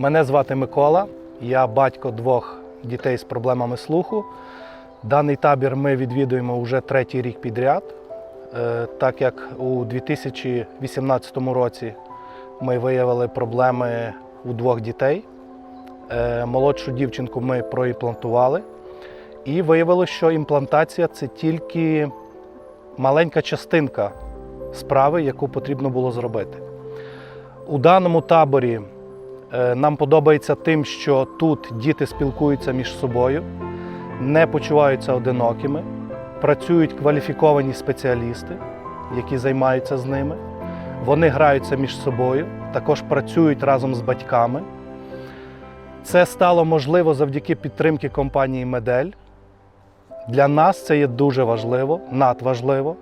Мене звати Микола, я батько двох дітей з проблемами слуху. Даний табір ми відвідуємо вже третій рік підряд, Е, так як у 2018 році ми виявили проблеми у двох дітей. Е, Молодшу дівчинку ми проімплантували і виявилося, що імплантація це тільки маленька частинка справи, яку потрібно було зробити. У даному таборі нам подобається тим, що тут діти спілкуються між собою, не почуваються одинокими, працюють кваліфіковані спеціалісти, які займаються з ними. Вони граються між собою, також працюють разом з батьками. Це стало можливо завдяки підтримки компанії Медель. Для нас це є дуже важливо, надважливо.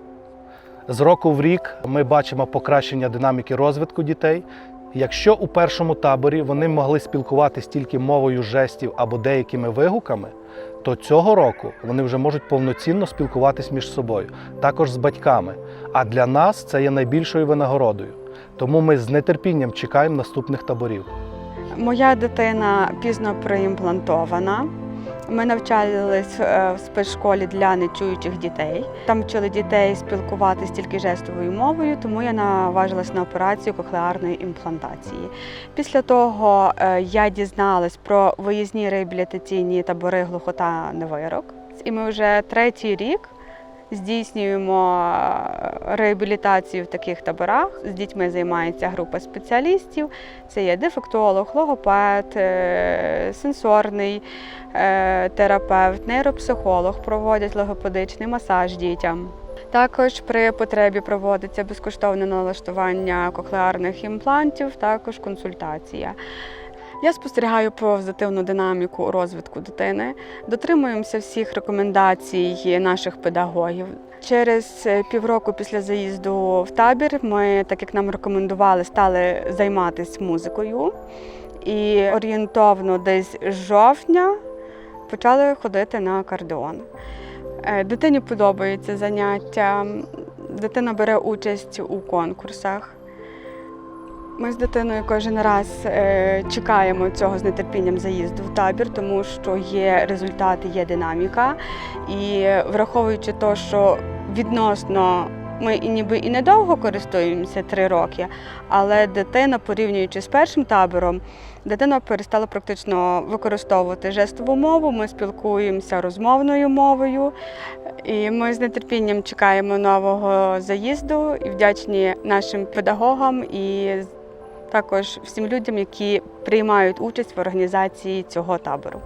З року в рік ми бачимо покращення динаміки розвитку дітей. Якщо у першому таборі вони могли спілкуватися тільки мовою жестів або деякими вигуками, то цього року вони вже можуть повноцінно спілкуватись між собою, також з батьками. А для нас це є найбільшою винагородою. Тому ми з нетерпінням чекаємо наступних таборів. Моя дитина пізно проімплантована. Ми навчались е, в спецшколі для нечуючих дітей. Там вчили дітей спілкуватися тільки жестовою мовою, тому я наважилась на операцію кохлеарної імплантації. Після того е, я дізналась про виїзні реабілітаційні табори глухота невирок. І ми вже третій рік здійснюємо е, реабілітацію в таких таборах. З дітьми займається група спеціалістів. Це є дефектолог, логопед, е, сенсорний е, терапевт, нейропсихолог, проводять логопедичний масаж дітям. Також при потребі проводиться безкоштовне налаштування кохлеарних імплантів, також консультація. Я спостерігаю позитивну динаміку розвитку дитини, дотримуємося всіх рекомендацій наших педагогів. Через е, півроку після заїзду в табір ми, так як нам рекомендували, стали займатися музикою. І орієнтовно десь з жовтня почали ходити на акордеон. Е, Дитині подобається заняття, дитина бере участь у конкурсах. Ми з дитиною кожен раз е, чекаємо цього з нетерпінням заїзду в табір, тому що є результати, є динаміка. І враховуючи те, що відносно ми і ніби і недовго користуємося три роки, але дитина, порівнюючи з першим табором, дитина перестала практично використовувати жестову мову. Ми спілкуємося розмовною мовою. І ми з нетерпінням чекаємо нового заїзду і вдячні нашим педагогам і також всім людям, які приймають участь в організації цього табору.